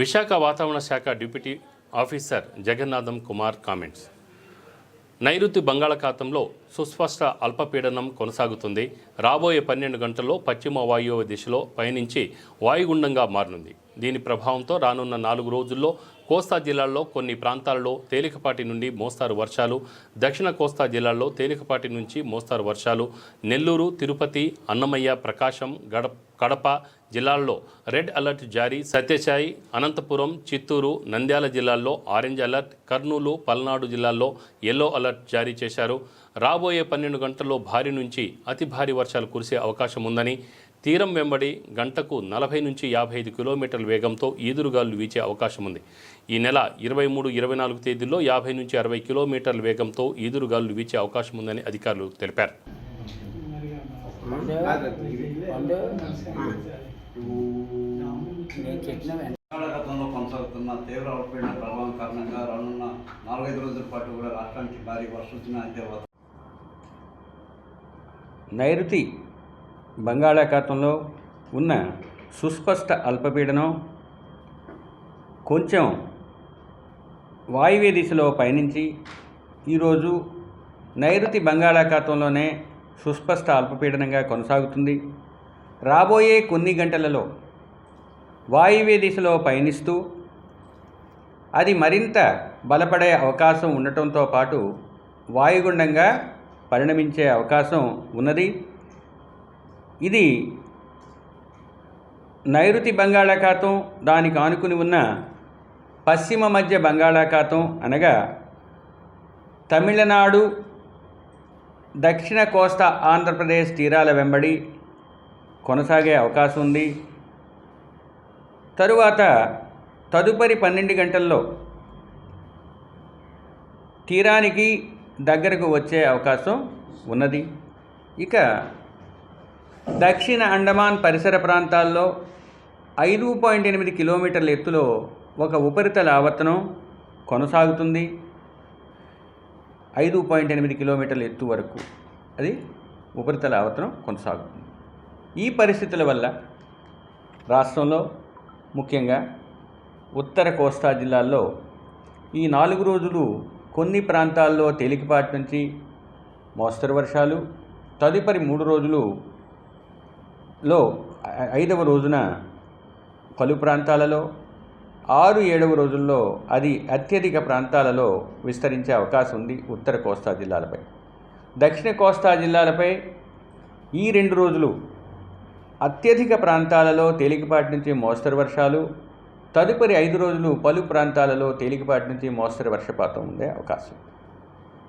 విశాఖ వాతావరణ శాఖ deputy officer Jagannatham Kumar comments. నైరుతి బంగాళాఖాతంలో సుస్పష్ట అల్పపీడనం కొనసాగుతుంది. రాబోయే పన్నెండు గంటల్లో పశ్చిమ వాయువ్య దిశలో పయనించి వాయుగుండంగా మారనుంది. దీని ప్రభావంతో రానున్న నాలుగు రోజుల్లో కోస్తా జిల్లాల్లో కొన్ని ప్రాంతాల్లో తేలికపాటి నుండి మోస్తారు వర్షాలు. దక్షిణ కోస్తా జిల్లాల్లో తేలికపాటి నుంచి మోస్తారు వర్షాలు. నెల్లూరు తిరుపతి అన్నమయ్య ప్రకాశం గడ కడప జిల్లాల్లో రెడ్ అలర్ట్ జారీ. సత్యసాయి అనంతపురం చిత్తూరు నంద్యాల జిల్లాల్లో ఆరెంజ్ అలర్ట్. కర్నూలు పల్నాడు జిల్లాల్లో ఎల్లో అలర్ట్ జారీ చేశారు. రాబోయే పన్నెండు గంటల్లో భారీ నుంచి అతి భారీ వర్షాలు కురిసే అవకాశం ఉందని తీరం వెంబడి గంటకు నలభై నుంచి యాభై ఐదు కిలోమీటర్ల వేగంతో ఈదురుగాలు వీచే అవకాశం ఉంది. ఈ నెల ఇరవై మూడు ఇరవై నాలుగు తేదీల్లో యాభై నుంచి అరవై కిలోమీటర్ల వేగంతో ఈదురుగాలు వీచే అవకాశం ఉందని అధికారులు తెలిపారు. కొనసాగుతున్న తీవ్ర అల్పపీడన ప్రభావం కారణంగా రానున్న నాలుగైదు రోజుల పాటు కూడా రాష్ట్రానికి భారీ వర్షం అయితే నైరుతి బంగాళాఖాతంలో ఉన్న సుస్పష్ట అల్పపీడనం కొంచెం వాయువ్య దిశలో పయనించి ఈరోజు నైరుతి బంగాళాఖాతంలోనే సుస్పష్ట అల్పపీడనంగా కొనసాగుతుంది. రాబోయే కొన్ని గంటలలో వాయువ్య దిశలో పయనిస్తూ అది మరింత బలపడే అవకాశం ఉండటంతో పాటు వాయుగుండంగా పరిణమించే అవకాశం ఉన్నది. ఇది నైరుతి బంగాళాఖాతం దానికి ఆనుకుని ఉన్న పశ్చిమ మధ్య బంగాళాఖాతం అనగా తమిళనాడు దక్షిణ కోస్తా ఆంధ్రప్రదేశ్ తీరాల వెంబడి కొనసాగే అవకాశం ఉంది. తరువాత తదుపరి పన్నెండు గంటల్లో తీరానికి దగ్గరకు వచ్చే అవకాశం ఉన్నది. ఇక దక్షిణ అండమాన్ పరిసర ప్రాంతాల్లో ఐదు పాయింట్ ఎనిమిది కిలోమీటర్ల ఎత్తులో ఒక ఉపరితల ఆవర్తనం కొనసాగుతుంది. ఐదు పాయింట్ ఎనిమిది కిలోమీటర్ల ఎత్తు వరకు అది ఉపరితల ఆవర్తనం కొనసాగుతుంది. ఈ పరిస్థితుల వల్ల రాష్ట్రంలో ముఖ్యంగా ఉత్తర కోస్తా జిల్లాల్లో ఈ నాలుగు రోజులు కొన్ని ప్రాంతాల్లో తేలికపాటి నుంచి మోస్తరు వర్షాలు తదుపరి మూడు రోజులు లో ఐదవ రోజున పలు ప్రాంతాలలో ఆరు ఏడవ రోజుల్లో అది అత్యధిక ప్రాంతాలలో విస్తరించే అవకాశం ఉంది ఉత్తర కోస్తా జిల్లాలపై. దక్షిణ కోస్తా జిల్లాలపై ఈ రెండు రోజులు అత్యధిక ప్రాంతాలలో తేలికపాటి నుంచి మోస్తరు వర్షాలు తదుపరి ఐదు రోజులు పలు ప్రాంతాలలో తేలికపాటి నుంచి మోస్తరు వర్షపాతం ఉండే అవకాశం.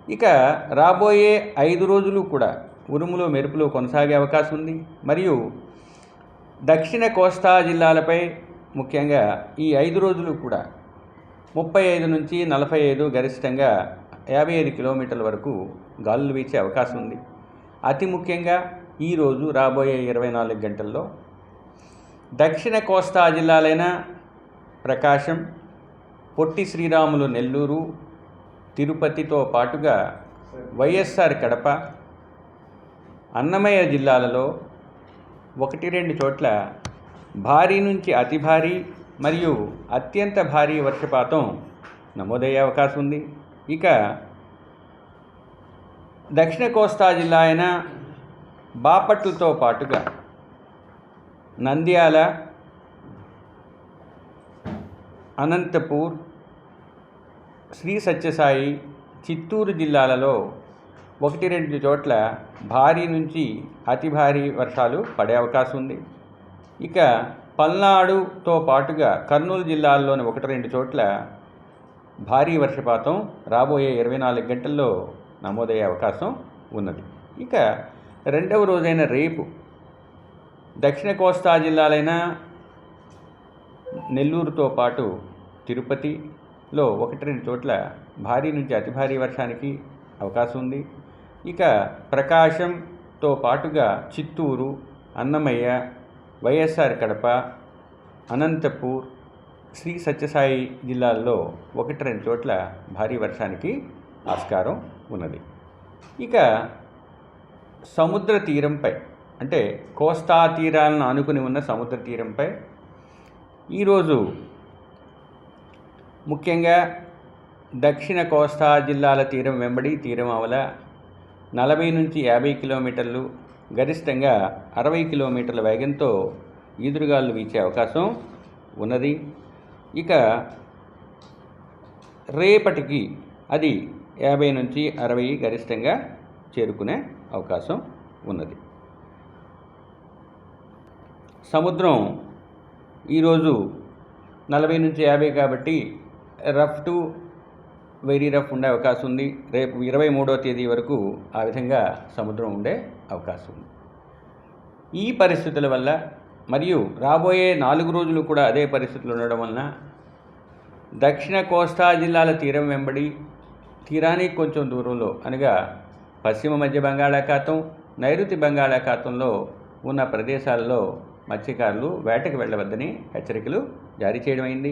ఇక రాబోయే ఐదు రోజులు కూడా ఉరుములు మెరుపులు కొనసాగే అవకాశం ఉంది. మరియు దక్షిణ కోస్తా జిల్లాలపై ముఖ్యంగా ఈ ఐదు రోజులు కూడా ముప్పై ఐదు నుంచి నలభై ఐదు గరిష్టంగా యాభై ఐదు కిలోమీటర్ల వరకు గాలులు వీచే అవకాశం ఉంది. అతి ముఖ్యంగా ఈరోజు రాబోయే ఇరవై నాలుగు గంటల్లో దక్షిణ కోస్తా జిల్లాలైన ప్రకాశం పొట్టి శ్రీరాములు నెల్లూరు తిరుపతితో పాటుగా వైఎస్ఆర్ కడప అన్నమయ్య జిల్లాలలో ఒకటి రెండు చోట్ల భారీ నుంచి అతి భారీ మరియు అత్యంత భారీ వర్షపాతం నమోదయ్యే అవకాశం ఉంది. ఇక దక్షిణ కోస్తా జిల్లా అయిన బాపట్లతో పాటుగా నంద్యాల అనంతపూర్ శ్రీ సత్యసాయి చిత్తూరు జిల్లాలలో ఒకటి రెండు చోట్ల భారీ నుంచి అతి భారీ వర్షాలు పడే అవకాశం ఉంది. ఇక పల్నాడుతో పాటుగా కర్నూలు జిల్లాల్లోని ఒకటి రెండు చోట్ల భారీ వర్షపాతం రాబోయే ఇరవై నాలుగు గంటల్లో నమోదయ్యే అవకాశం ఉన్నది. ఇక రెండవ రోజైన రేపు దక్షిణ కోస్తా జిల్లాలైన నెల్లూరుతో పాటు తిరుపతిలో ఒకటి రెండు చోట్ల భారీ నుంచి అతి భారీ వర్షానికి అవకాశం ఉంది ఇక ప్రకాశంతో పాటుగా చిత్తూరు అన్నమయ్య వైఎస్ఆర్ కడప అనంతపూర్ శ్రీ సత్యసాయి జిల్లాల్లో ఒకటి రెండు చోట్ల భారీ వర్షానికి ఆస్కారం ఉన్నది. ఇక సముద్ర తీరంపై అంటే కోస్తా తీరాలను ఆనుకుని ఉన్న సముద్ర తీరంపై ఈరోజు ముఖ్యంగా దక్షిణ కోస్తా జిల్లాల తీరం వెంబడి తీరం అవల నలభై నుంచి యాభై కిలోమీటర్లు గరిష్టంగా అరవై కిలోమీటర్ల వేగంతో ఈదురుగాలు వీచే అవకాశం ఉన్నది. ఇక రేపటికి అది యాభై నుంచి అరవై గరిష్టంగా చేరుకునే అవకాశం ఉన్నది. సముద్రం ఈరోజు నలభై నుంచి యాభై కాబట్టి రఫ్ టు వెరీ రఫ్ ఉండే అవకాశం ఉంది. రేపు ఇరవై మూడో తేదీ వరకు ఆ విధంగా సముద్రం ఉండే అవకాశం ఉంది. ఈ పరిస్థితుల వల్ల మరియు రాబోయే నాలుగు రోజులు కూడా అదే పరిస్థితులు ఉండడం వలన దక్షిణ కోస్తా జిల్లాల తీరం వెంబడి తీరానికి కొంచెం దూరంలో అనగా పశ్చిమ మధ్య బంగాళాఖాతం నైరుతి బంగాళాఖాతంలో ఉన్న ప్రదేశాలలో మత్స్యకారులు వేటకు వెళ్ళవద్దని హెచ్చరికలు జారీ చేయడమైంది